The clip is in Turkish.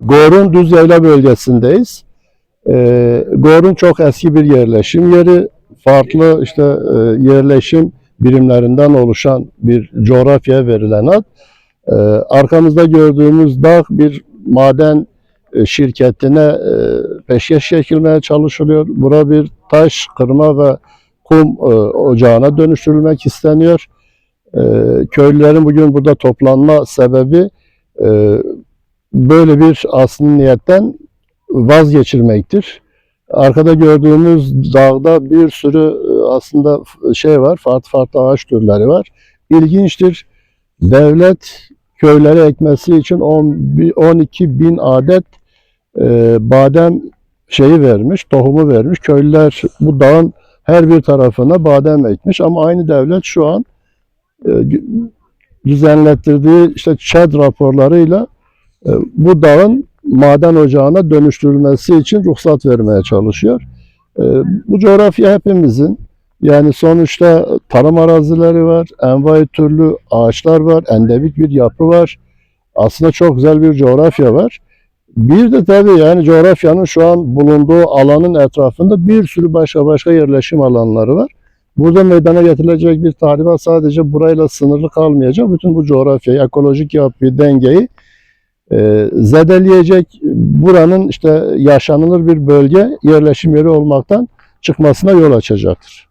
Gor'un Düz Yayla bölgesindeyiz. Ee, Gor'un çok eski bir yerleşim yeri. Farklı işte e, yerleşim birimlerinden oluşan bir coğrafyaya verilen ad. Ee, arkamızda gördüğümüz dağ bir maden e, şirketine e, peşkeş çekilmeye çalışılıyor. Bura bir taş, kırma ve kum e, ocağına dönüştürülmek isteniyor. E, köylülerin bugün burada toplanma sebebi e, böyle bir aslında niyetten vazgeçirmektir. Arkada gördüğümüz dağda bir sürü e, aslında şey var, farklı farklı ağaç türleri var. İlginçtir. Devlet köylere ekmesi için 10 bi- 12 bin adet e, badem şeyi vermiş, tohumu vermiş. Köylüler bu dağın her bir tarafına badem ekmiş ama aynı devlet şu an e, düzenlettirdiği işte ÇED raporlarıyla bu dağın maden ocağına dönüştürülmesi için ruhsat vermeye çalışıyor. E, Bu coğrafya hepimizin yani sonuçta tarım arazileri var, envai türlü ağaçlar var, endemik bir yapı var. Aslında çok güzel bir coğrafya var. Bir de tabii yani coğrafyanın şu an bulunduğu alanın etrafında bir sürü başka başka yerleşim alanları var. Burada meydana getirilecek bir tahribat sadece burayla sınırlı kalmayacak. Bütün bu coğrafyayı, ekolojik yapıyı, dengeyi e, zedeleyecek. Buranın işte yaşanılır bir bölge, yerleşim yeri olmaktan çıkmasına yol açacaktır.